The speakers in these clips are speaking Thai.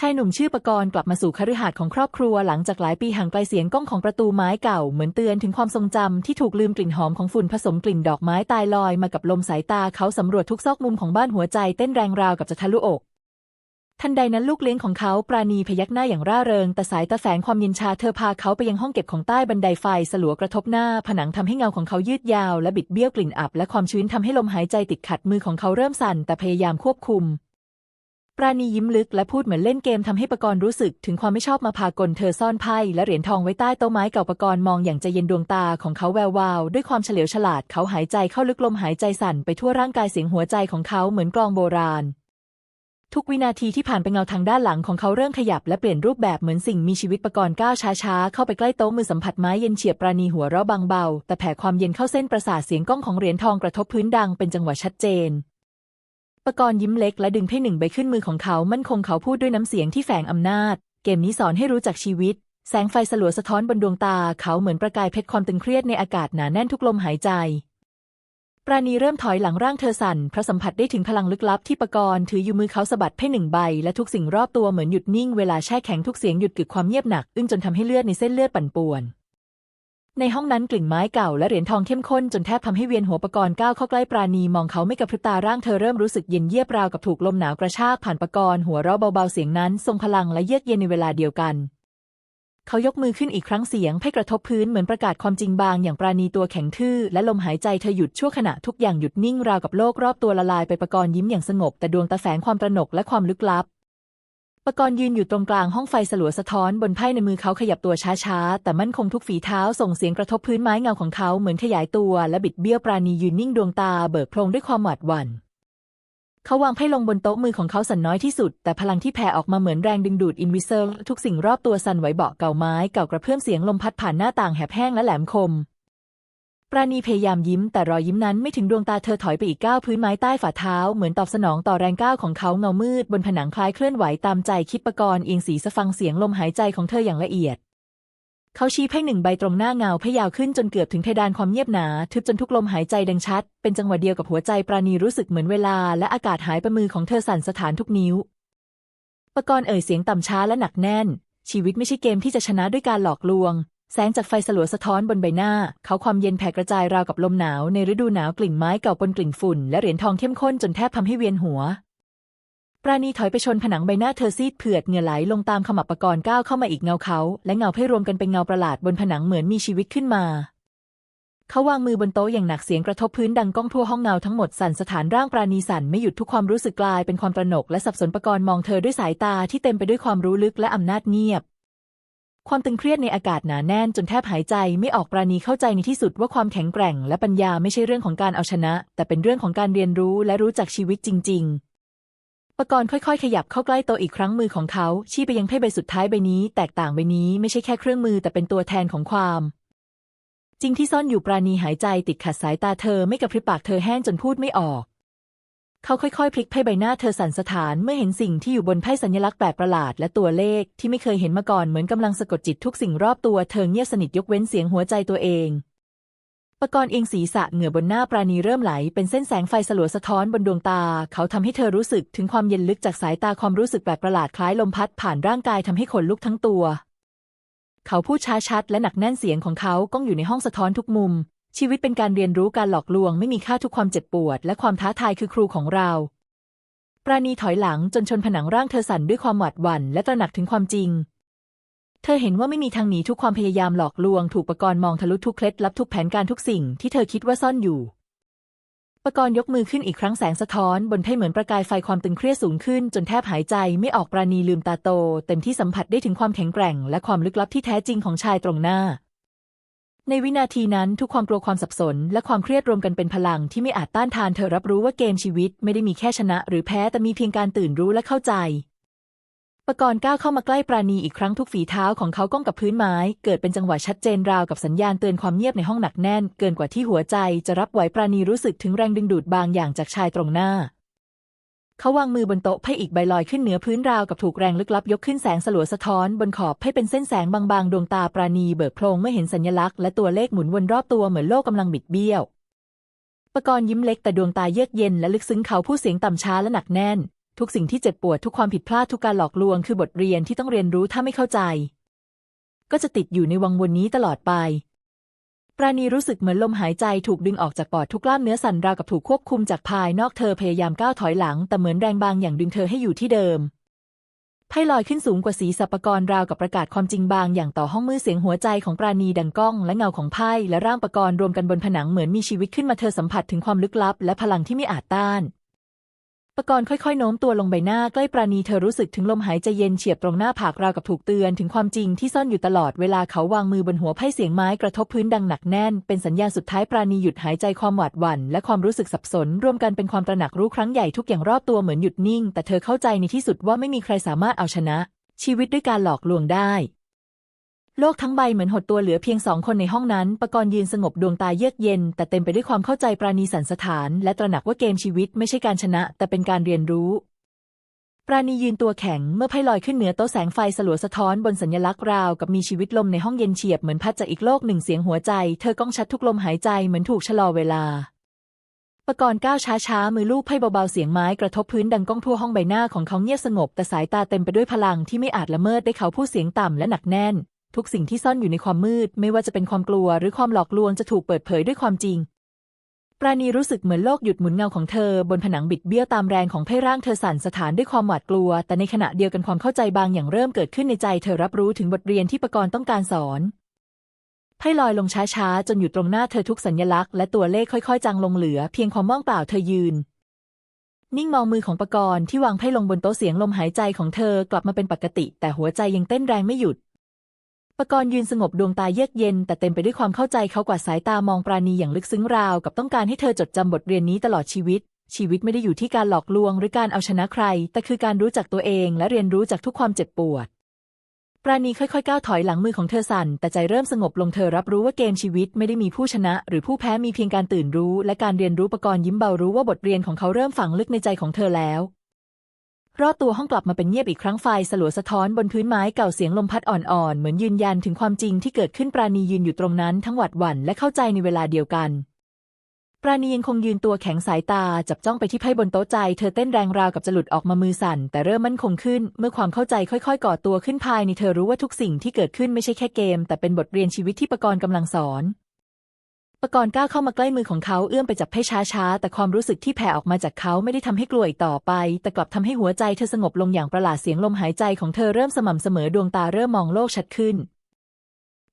ชายหนุ่มชื่อปกรณ์กลับมาสู่คฤหาสน์ของครอบครัวหลังจากหลายปีห่างไกลเสียงก้องของประตูไม้เก่าเหมือนเตือนถึงความทรงจำที่ถูกลืมกลิ่นหอมของฝุ่นผสมกลิ่นดอกไม้ตายลอยมากับลมสายตาเขาสำรวจทุกซอกมุมของบ้านหัวใจเต้นแรงราวกับจะทะลุอก ทันใดนั้นลูกเลี้ยงของเขาปราณีพยักหน้าอย่างร่าเริง แต่สายตาแฝงความเย็นชาเธอพาเขาไปยังห้องเก็บของใต้บันไดไฟสลัวกระทบหน้า ผนังทำให้เงาของเขายืดยาวและบิดเบี้ยวกลิ่นอับและความชื้นทำให้ลมหายใจติดขัดมือของเขาเริ่มสั่นแต่พยายามควบคุม ปราณียิ้มลึกและพูดเหมือนเล่นเกมทำให้ปกรณ์รู้สึกถึงความไม่ชอบมาพากลเธอซ่อนไพ่และเหรียญทองไว้ใต้โต๊ะไม้เก่าปกรณ์มองอย่างใจเย็นดวงตาของเขาแวววาวด้วยความเฉลียวฉลาดเขาหายใจเข้าลึกลมหายใจสั่นไปทั่วร่างกายเสียงหัวใจของเขาเหมือนกลองโบราณ ทุกวินาทีที่ผ่านไปเงาทางด้านหลังของเขาเริ่มขยับและเปลี่ยนรูปแบบเหมือนสิ่งมีชีวิตปกรณ์ก้าวช้าๆเข้าไปใกล้โต๊ะมือสัมผัสไม้เย็นเฉียบปราณีหัวเราะบางเบาแต่แผ่ความเย็นเข้าเส้นประสาทเสียงก้องของเหรียญทองกระทบพื้นดังเป็นจังหวะชัดเจน ประกรณ์ยิ้มเล็กและดึงไพ่หนึ่งใบขึ้นมือของเขา มั่นคงเขาพูดด้วยน้ำเสียงที่แฝงอำนาจ เกมนี้สอนให้รู้จักชีวิต แสงไฟสลัวสะท้อนบนดวงตา เขาเหมือนประกายเพชรความตึงเครียดในอากาศหนาแน่นทุกลมหายใจ ปราณีเริ่มถอยหลังร่างเธอสั่นเพราะสัมผัสได้ถึงพลังลึกลับที่ปกรณ์ถืออยู่มือเขาสะบัดไพ่หนึ่งใบ และทุกสิ่งรอบตัวเหมือนหยุดนิ่งเวลาแช่แข็งทุกเสียงหยุดกึกความเงียบหนัก อึ้งจนทำให้เลือดในเส้นเลือดปั่นป่วน ในห้องนั้นกลิ่นไม้เก่าและเหรียญทองเข้มข้นจนแทบทำให้เวียนหัวปกรณ์ก้าวเข้าใกล้ปราณีมองเขาไม่กระพริบตาร่างเธอเริ่มรู้สึกเย็นเยียบราวกับถูกลมหนาวกระชากผ่านปกรณ์หัวเราะเบาๆเสียงนั้น ทรงพลังและเยือกเย็นในเวลาเดียวกัน เขายกมือขึ้นอีกครั้งเสียงให้กระทบพื้นเหมือนประกาศความจริงบาง อย่างปราณีตัวแข็งทื่อและลมหายใจเธอหยุดชั่วขณะทุกอย่างหยุดนิ่งราวกับโลกรอบตัวละลายไปประกรณ์ยิ้มอย่างสงบแต่ดวงตาแฝงความตระหนกและความลึกลับ ปกรณ์ยืนอยู่ตรงกลางห้องไฟสลัวสะท้อนบนไพ่ในมือเขาขยับตัวช้าๆ แต่มั่นคงทุกฝีเท้าส่งเสียงกระทบพื้นไม้เงาของเขาเหมือนขยายตัวและบิดเบี้ยวปราณียืนนิ่งดวงตาเบิกโพลงด้วยความหวาดหวั่นเขาวางไพ่ลงบนโต๊ะมือของเขาสั่นน้อยที่สุด แต่พลังที่แผ่ออกมาเหมือนแรงดึงดูดอินวิเซอร์ทุกสิ่งรอบตัวสั่นไหวเบาะเก่าไม้เก่ากระเพื่อมเสียงลมพัดผ่านหน้าต่างแหบแห้งและแหลมคม ปราณีพยายามยิ้มแต่รอยยิ้มนั้นไม่ถึงดวงตาเธอถอยไปอีกก้าวพื้นไม้ใต้ฝ่าเท้า เหมือนตอบสนองต่อแรงก้าวของเขาเงามืด บนผนังคล้ายเคลื่อนไหวตามใจคิดประกรณ์เอียงสีสะฟังเสียงลมหายใจของเธออย่างละเอียด เขาชี้ไพ่หนึ่งใบตรงหน้าเงาพยาวขึ้นจนเกือบถึงเพดานความเงียบหนา ทึบจนทุกลมหายใจดังชัด เป็นจังหวะเดียวกับหัวใจปราณีรู้สึกเหมือนเวลา และอากาศหายไปมือของเธอสั่นสถานทุกนิ้วประกรณ์เอ่ยเสียงต่ำช้าและหนักแน่น ชีวิตไม่ใช่เกมที่จะชนะด้วยการหลอกลวง แสงจากไฟสลัวสะท้อนบนใบหน้า เขาความเย็นแผ่กระจายราวกับลมหนาวในฤดูหนาวกลิ่นไม้เก่าปนกลิ่นฝุ่นและเหรียญทองเข้มข้นจนแทบทำให้เวียนหัว ปราณีถอยไปชนผนังใบหน้าเธอซีดเผือดเหงื่อไหลลงตามขมับปกรณ์ก้าวเข้ามาอีกเงาเขา และเงาให้รวมกันเป็นเงาประหลาดบนผนังเหมือนมีชีวิตขึ้นมา เขาวางมือบนโต๊ะอย่างหนักเสียงกระทบพื้นดังก้องทั่วห้องเงาทั้งหมดสั่นสถานร่างปราณีสั่นไม่หยุดทุกความรู้สึกกลายเป็นความตระหนกและสับสนปกรณ์มองเธอด้วยสายตาที่เต็มไปด้วยความรู้ลึกและอำนาจเงียบ ความตึงเครียดในอากาศหนาแน่นจนแทบหายใจไม่ออกปราณีเข้าใจในที่สุดว่าความแข็งแกร่งและปัญญาไม่ใช่เรื่องของการเอาชนะ แต่เป็นเรื่องของการเรียนรู้และรู้จักชีวิตจริง ๆ ปกรณ์ค่อยๆ ขยับเข้าใกล้โตอีกครั้งมือของเขา ชี้ไปยังไพ่ใบสุดท้ายใบนี้ แตกต่างใบนี้ไม่ใช่แค่เครื่องมือแต่เป็นตัวแทนของความ จริงที่ซ่อนอยู่ปราณีหายใจติดขัดสายตาเธอไม่กระพริบปากเธอแห้งจนพูดไม่ออก เขาค่อยๆ พลิกไพ่ใบหน้าเธอสั่นสะท้านเมื่อเห็นสิ่งที่อยู่บนไพ่สัญลักษณ์แปลกประหลาดและตัวเลขที่ไม่เคยเห็นมาก่อนเหมือนกำลังสะกดจิตทุกสิ่งรอบตัวเธอเงียบสนิทยกเว้นเสียงหัวใจตัวเองปกรณ์เอียงศีรษะเหงื่อบนหน้าปราณีเริ่มไหล เป็นเส้นแสงไฟสลัวสะท้อนบนดวงตา เขาทำให้เธอรู้สึกถึงความเย็นลึกจากสายตาความรู้สึกแปลกประหลาดคล้ายลมพัดผ่านร่างกายทำให้ขนลุกทั้งตัว เขาพูดช้าชัดและหนักแน่นเสียงของเขาก้องอยู่ในห้องสะท้อนทุกมุม ชีวิตเป็นการเรียนรู้การหลอกลวงไม่มีค่าทุกความเจ็บปวด และความท้าทายคือครูของเรา ปราณีถอยหลังจนชนผนังร่างเธอสั่นด้วยความหวาดหวั่นและตระหนักถึงความจริง เธอเห็นว่าไม่มีทางหนีทุกความพยายามหลอกลวง ถูกปกรณ์มองทะลุทุกเคล็ดลับทุกแผนการทุกสิ่งที่เธอคิดว่าซ่อนอยู่ปกรณ์ยกมือขึ้นอีกครั้งแสงสะท้อน บนไพ่เหมือนประกายไฟความตึงเครียดสูงขึ้น จนแทบหายใจไม่ออกปราณีลืมตาโต เต็มที่สัมผัสได้ถึงความแข็งแกร่ง และความลึกลับที่แท้จริงของชายตรงหน้า ในวินาทีนั้นทุกความกลัวความสับสน และความเครียดรวมกันเป็นพลังที่ไม่อาจต้านทานเธอรับรู้ว่าเกมชีวิตไม่ได้มีแค่ชนะ หรือแพ้แต่มีเพียงการตื่นรู้และเข้าใจปกรณ์ก้าวเข้ามาใกล้ปราณีอีกครั้งทุกฝีเท้าของเขาก้องกับพื้นไม้ เกิดเป็นจังหวะชัดเจนราวกับสัญญาณเตือนความเงียบในห้องหนักแน่น เกินกว่าที่หัวใจจะรับไหวปราณีรู้สึกถึงแรงดึงดูดบางอย่างจากชายตรงหน้า เขาวางมือบนโต๊ะไพ่อีกใบลอยขึ้นเหนือพื้นราวกับถูกแรงลึกลับยกขึ้นแสงสลัวสะท้อน บนขอบไพ่เป็นเส้นแสงบางๆ ดวงตาปราณีเบิกโพลงเมื่อเห็นสัญลักษณ์และตัวเลขหมุนวนรอบตัวเหมือนโลกกำลังบิดเบี้ยว ปกรณ์ยิ้มเล็กแต่ดวงตาเยือกเย็นและลึกซึ้งเขาพูดเสียงต่ำช้าและหนักแน่น ทุกสิ่งที่เจ็บปวดทุกความผิดพลาดทุกการหลอกลวงคือบทเรียนที่ต้องเรียนรู้ถ้าไม่เข้าใจ ก็จะติดอยู่ในวังวนนี้ตลอดไป ปราณีรู้สึกเหมือนลมหายใจถูกดึงออกจากปอดทุกกล้ามเนื้อสั่นราวกับถูกควบคุมจากภายนอกเธอพยายามก้าวถอยหลัง แต่เหมือนแรงบางอย่างดึงเธอให้อยู่ที่เดิมไพ่ลอยขึ้นสูงกว่าสีสัปกรราวกับประกาศความจริงบางอย่างต่อห้องมือเสียงหัวใจของปราณีดังก้อง และเงาของไพ่และร่างปกรรวมกันบนผนังเหมือนมีชีวิตขึ้นมาเธอสัมผัสถึงความลึกลับ และพลังที่ไม่อาจต้าน ปกรณ์ค่อยๆ โน้มตัวลงใบหน้าใกล้ปราณีเธอรู้สึกถึงลมหายใจเย็นเฉียบตรงหน้าผากราวกับถูกเตือนถึงความจริงที่ซ่อนอยู่ตลอดเวลาเขาวางมือบนหัวไพ่เสียงไม้กระทบพื้นดังหนักแน่น เป็นสัญญาณสุดท้ายปราณีหยุดหายใจความหวาดหวั่นและความรู้สึกสับสน รวมกันเป็นความตระหนักรู้ครั้งใหญ่ทุกอย่างรอบตัวเหมือนหยุดนิ่ง แต่เธอเข้าใจในที่สุดว่าไม่มีใครสามารถเอาชนะ ชีวิตด้วยการหลอกลวงได้ โลกทั้งใบเหมือนหดตัวเหลือเพียงสองคนในห้องนั้นปกรณ์ยืนสงบดวงตาเยือกเย็น แต่เต็มไปด้วยความเข้าใจปราณีสันสถาน และตระหนักว่าเกมชีวิตไม่ใช่การชนะ แต่เป็นการเรียนรู้ ปราณียืนตัวแข็งเมื่อไพ่ลอยขึ้นเหนือโต๊ะแสงไฟสลัวสะท้อนบนสัญลักษณ์ราวกับมีชีวิตลมในห้องเย็นเฉียบเหมือนพัดจากอีกโลกหนึ่งเสียงหัวใจ เธอก้องชัดทุกลมหายใจเหมือนถูกชะลอเวลาปกรณ์ก้าวช้าๆ มือลูกไพ่เบาๆ เสียงไม้กระทบพื้นดังก้องทั่วห้องใบหน้าของเขาเงียบสงบ แต่สายตาเต็มไปด้วยพลังที่ไม่อาจละเมิดได้เขาพูดเสียงต่ำและหนักแน่น ทุกสิ่งที่ซ่อนอยู่ในความมืด ไม่ว่าจะเป็นความกลัวหรือความหลอกลวงจะถูกเปิดเผยด้วยความจริง ปราณีรู้สึกเหมือนโลกหยุดหมุนเงาของเธอ บนผนังบิดเบี้ยวตามแรงของไพ่ร่างเธอสั่นสถานด้วยความหวาดกลัว แต่ในขณะเดียวกันความเข้าใจบางอย่างเริ่มเกิดขึ้นในใจเธอรับรู้ถึงบทเรียนที่ปกรณ์ต้องการสอนไพ่ลอยลงช้าๆ จนอยู่ตรงหน้าเธอทุกสัญลักษณ์และตัวเลขค่อยๆ จางลงเหลือ เพียงความว่างเปล่าเธอยืน นิ่งมองมือของปกรณ์ที่วางไพ่ลงบนโต๊ะเสียงลมหายใจของเธอกลับมาเป็นปกติ แต่หัวใจยังเต้นแรงไม่หยุด ปกรณ์ยืนสงบดวงตาเยือกเย็น แต่เต็มไปด้วยความเข้าใจเขากวาดสายตามองปราณีอย่างลึกซึ้งราว กับต้องการให้เธอจดจำบทเรียนนี้ตลอดชีวิต ชีวิตไม่ได้อยู่ที่การหลอกลวง หรือการเอาชนะใคร แต่คือการรู้จักตัวเองและเรียนรู้จากทุกความเจ็บปวด ปราณีค่อยๆก้าวถอยหลังมือของเธอสั่น แต่ใจเริ่มสงบลงเธอรับรู้ว่าเกมชีวิตไม่ได้มีผู้ชนะ หรือผู้แพ้มีเพียงการตื่นรู้ และการเรียนรู้ปรกรณ์ยิ้มเบารู้ว่าบทเรียนของเขาเริ่มฝังลึกในใจของเธอแล้ว รอบตัวห้องกลับมาเป็นเงียบอีกครั้งไฟสลัวสะท้อนบนพื้นไม้เก่าเสียงลมพัดอ่อนๆ เหมือนยืนยันถึงความจริงที่เกิดขึ้นปราณียืนอยู่ตรงนั้นทั้งหวาดหวั่นและเข้าใจในเวลาเดียวกัน ปราณียังคงยืนตัวแข็งสายตาจับจ้องไปที่ไพ่บนโต๊ะใจ เธอเต้นแรงราวกับจะหลุดออกมามือสั่น แต่เริ่มมั่นคงขึ้น เมื่อความเข้าใจค่อย ๆ ก่อตัวขึ้นภายในเธอรู้ว่าทุกสิ่งที่เกิดขึ้นไม่ใช่แค่เกม แต่เป็นบทเรียนชีวิตที่ปกรณ์กำลังสอน ปกรณ์ก้าวเข้ามาใกล้มือของเขาเอื้อมไปจับไพ่ช้าๆ แต่ความรู้สึกที่แผ่ออกมาจากเขาไม่ได้ทำให้กลัวอีกต่อไป แต่กลับทำให้หัวใจเธอสงบลงอย่างประหลาดเสียงลมหายใจของเธอเริ่มสม่ำเสมอดวงตาเริ่มมองโลกชัดขึ้น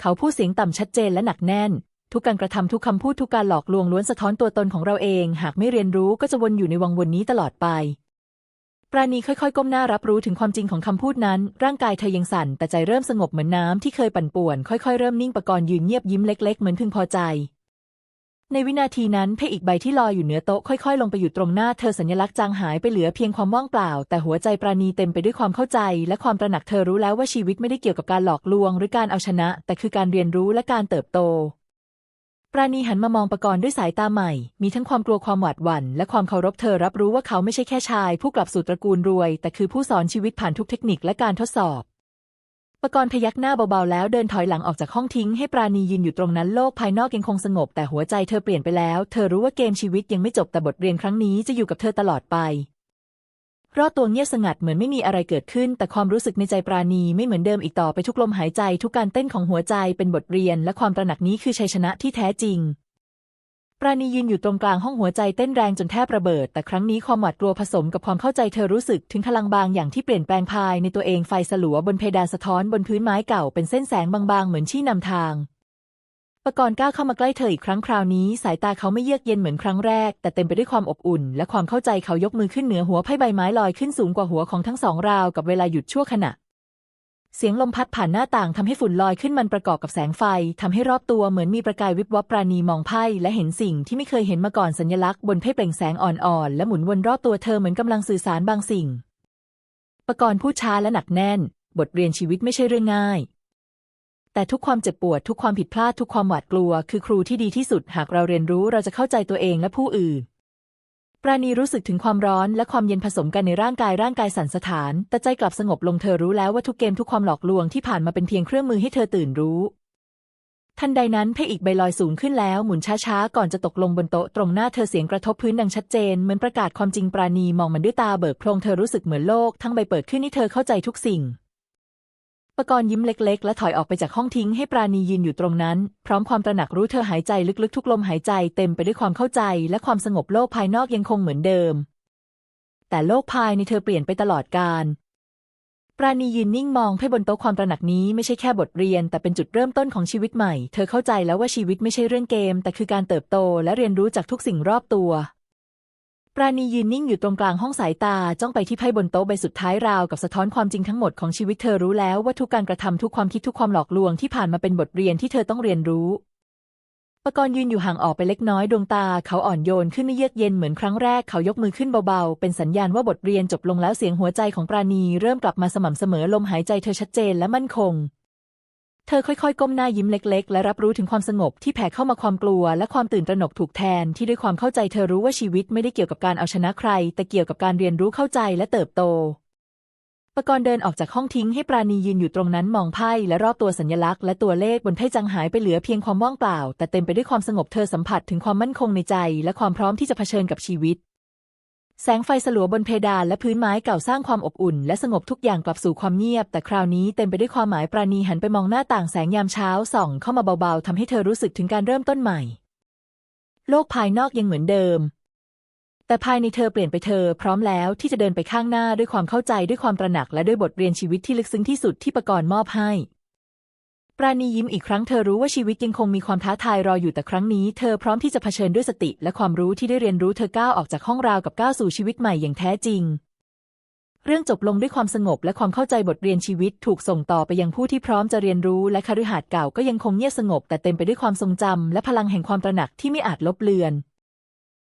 เขาพูดเสียงต่ำชัดเจนและหนักแน่น ทุกการกระทำทุกคำพูดทุกการหลอกลวงล้วนสะท้อนตัวตนของเราเอง หากไม่เรียนรู้ก็จะวนอยู่ในวังวนนี้ตลอดไป ปราณีค่อยๆ ก้มหน้ารับรู้ถึงความจริงของคำพูดนั้น ร่างกายเธอยังสั่น แต่ใจเริ่มสงบเหมือนน้ำที่เคยปั่นป่วน ค่อยๆ เริ่มนิ่งประกรณ์ยืนเงียบยิ้มเล็ก ๆ เหมือนพึงพอใจ ในวินาทีนั้นไพ่อีกใบที่ลอยอยู่เหนือโต๊ะค่อย ๆ ลงไปอยู่ตรงหน้าเธอสัญลักษณ์จางหายไปเหลือเพียงความว่างเปล่า แต่หัวใจปราณีเต็มไปด้วยความเข้าใจ และความตระหนักเธอรู้แล้วว่าชีวิตไม่ได้เกี่ยวกับการหลอกลวง หรือการเอาชนะ แต่คือการเรียนรู้และการเติบโต ปราณีหันมามองปกรณ์ด้วยสายตาใหม่ มีทั้งความกลัวความหวาดหวั่นและความเคารพเธอรับรู้ว่าเขาไม่ใช่แค่ชาย ผู้กลับสู่ตระกูลรวย แต่คือผู้สอนชีวิตผ่านทุกเทคนิคและการทดสอบ ปกรณ์พยักหน้าเบาๆแล้วเดินถอยหลังออกจากห้องทิ้งให้ปราณียืนอยู่ตรงนั้นโลกภายนอกยังคงสงบ แต่หัวใจเธอเปลี่ยนไปแล้ว เธอรู้ว่าเกมชีวิตยังไม่จบแต่บทเรียนครั้งนี้จะอยู่กับเธอตลอดไป รอบตัวเงียบสงัดเหมือนไม่มีอะไรเกิดขึ้น แต่ความรู้สึกในใจปราณีไม่เหมือนเดิมอีกต่อไปทุกลมหายใจ ทุกการเต้นของหัวใจเป็นบทเรียน และความตระหนักนี้คือชัยชนะที่แท้จริง ปราณียืนอยู่ตรงกลางห้องหัวใจเต้นแรงจนแทบระเบิด แต่ครั้งนี้ความหวาดกลัวผสมกับความเข้าใจเธอรู้สึกถึงพลังบางอย่างที่เปลี่ยนแปลงภายในตัวเองไฟสลัวบนเพดานสะท้อนบนพื้นไม้เก่าเป็นเส้นแสงบางๆ เหมือนชี้นำทาง ปกรณ์ก้าวเข้ามาใกล้เธออีกครั้งคราวนี้ สายตาเขาไม่เยือกเย็นเหมือนครั้งแรก แต่เต็มไปด้วยความอบอุ่น และความเข้าใจเขายกมือขึ้นเหนือหัวไพ่ใบไม้ลอยขึ้นสูงกว่าหัวของทั้งสองราวกับเวลาหยุดชั่วขณะ เสียงลมพัดผ่านหน้าต่างทำให้ฝุ่นลอยขึ้นมันประกอบกับแสงไฟทำให้รอบตัวเหมือนมีประกายวิบวับปราณีมองไพ่และเห็นสิ่งที่ไม่เคยเห็นมาก่อนสัญลักษณ์บนไพ่เปล่งแสงอ่อนๆ และหมุนวนรอบตัวเธอเหมือนกำลังสื่อสารบางสิ่งปกรณ์พูดช้าและหนักแน่น บทเรียนชีวิตไม่ใช่เรื่องง่าย แต่ทุกความเจ็บปวดทุกความผิดพลาดทุกความหวาดกลัว คือครูที่ดีที่สุดหากเราเรียนรู้เราจะเข้าใจตัวเองและผู้อื่น ปราณีรู้สึกถึงความร้อนและความเย็นผสมกันในร่างกายร่างกายสั่นสะท้าน แต่ใจกลับสงบลงเธอรู้แล้วว่าทุกเกมทุกความหลอกลวงที่ผ่านมาเป็นเพียงเครื่องมือให้เธอตื่นรู้ ทันใดนั้นเพอีกใบลอยสูงขึ้นแล้วหมุนช้าๆ ก่อนจะตกลงบนโต๊ะตรงหน้าเธอเสียงกระทบพื้นดังชัดเจนเหมือนประกาศความจริงปราณีมองมันด้วยตาเบิกโพรงเธอรู้สึกเหมือนโลกทั้งใบเปิดขึ้นนี่เธอเข้าใจทุกสิ่ง ปกรณ์ยิ้มเล็กๆ และถอยออกไปจากห้องทิ้งให้ปราณียืนอยู่ตรงนั้น พร้อมความตระหนักรู้เธอหายใจลึกๆ ทุกลมหายใจเต็มไปด้วยความเข้าใจ และความสงบโลกภายนอกยังคงเหมือนเดิม แต่โลกภายในเธอเปลี่ยนไปตลอดกาลปราณียืนนิ่งมองให้บนโต๊ะความตระหนักนี้ไม่ใช่แค่บทเรียน แต่เป็นจุดเริ่มต้นของชีวิตใหม่ เธอเข้าใจแล้วว่าชีวิตไม่ใช่เรื่องเกม แต่คือการเติบโตและเรียนรู้จากทุกสิ่งรอบตัว ปราณียืนนิ่งอยู่ตรงกลางห้องสายตาจ้องไปที่ไพ่บนโต๊ะใบสุดท้ายราวกับสะท้อนความจริงทั้งหมดของชีวิตเธอรู้แล้วว่าทุกการกระทำทุกความคิดทุกความหลอกลวงที่ผ่านมาเป็นบทเรียนที่เธอต้องเรียนรู้ ปกรณ์ยืนอยู่ห่างออกไปเล็กน้อยดวงตา เขาอ่อนโยนขึ้นไม่เยือกเย็นเหมือนครั้งแรกเขายกมือขึ้นเบาๆ เป็นสัญญาณว่าบทเรียนจบลงแล้วเสียงหัวใจของปราณีเริ่มกลับมาสม่ำเสมอลมหายใจเธอชัดเจนและมั่นคง เธอค่อยๆ ก้มหน้ายิ้มเล็ก ๆ และรับรู้ถึงความสงบที่แผ่เข้ามาความกลัว และความตื่นตระหนกถูกแทนที่ด้วยความเข้าใจเธอรู้ว่าชีวิตไม่ได้เกี่ยวกับการเอาชนะใคร แต่เกี่ยวกับการเรียนรู้เข้าใจและเติบโตปกรณ์เดินออกจากห้องทิ้งให้ปราณียืนอยู่ตรงนั้นมองไพ่และรอบตัวสัญลักษณ์และตัวเลขบนไพ่จางหายไปเหลือเพียงความว่างเปล่า แต่เต็มไปด้วยความสงบเธอสัมผัสถึงความมั่นคงในใจ และความพร้อมที่จะเผชิญกับชีวิต แสงไฟสลัวบนเพดานและพื้นไม้เก่าสร้างความอบอุ่น และสงบทุกอย่างกลับสู่ความเงียบ แต่คราวนี้เต็มไปด้วยความหมายปราณีหันไปมองหน้าต่างแสงยามเช้าส่องเข้ามาเบาๆทำให้เธอรู้สึกถึงการเริ่มต้นใหม่ โลกภายนอกยังเหมือนเดิม แต่ภายในเธอเปลี่ยนไปเธอ พร้อมแล้วที่จะเดินไปข้างหน้าด้วยความเข้าใจด้วยความตระหนักและด้วยบทเรียนชีวิตที่ลึกซึ้งที่สุดที่ประกรณ์มอบให้ ปราณียิ้มอีกครั้งเธอรู้ว่าชีวิตยังคงมีความท้าทายรออยู่แต่ครั้งนี้ เธอพร้อมที่จะเผชิญด้วยสติ และความรู้ที่ได้เรียนรู้เธอก้าวออกจากห้องราวกับก้าวสู่ชีวิตใหม่อย่างแท้จริง เรื่องจบลงด้วยความสงบและความเข้าใจบทเรียนชีวิตถูกส่งต่อไปยังผู้ที่พร้อมจะเรียนรู้ และคฤหาสน์เก่าก็ยังคงเงียบสงบ แต่เต็มไปด้วยความทรงจำและพลังแห่งความตระหนักที่ไม่อาจลบเลือน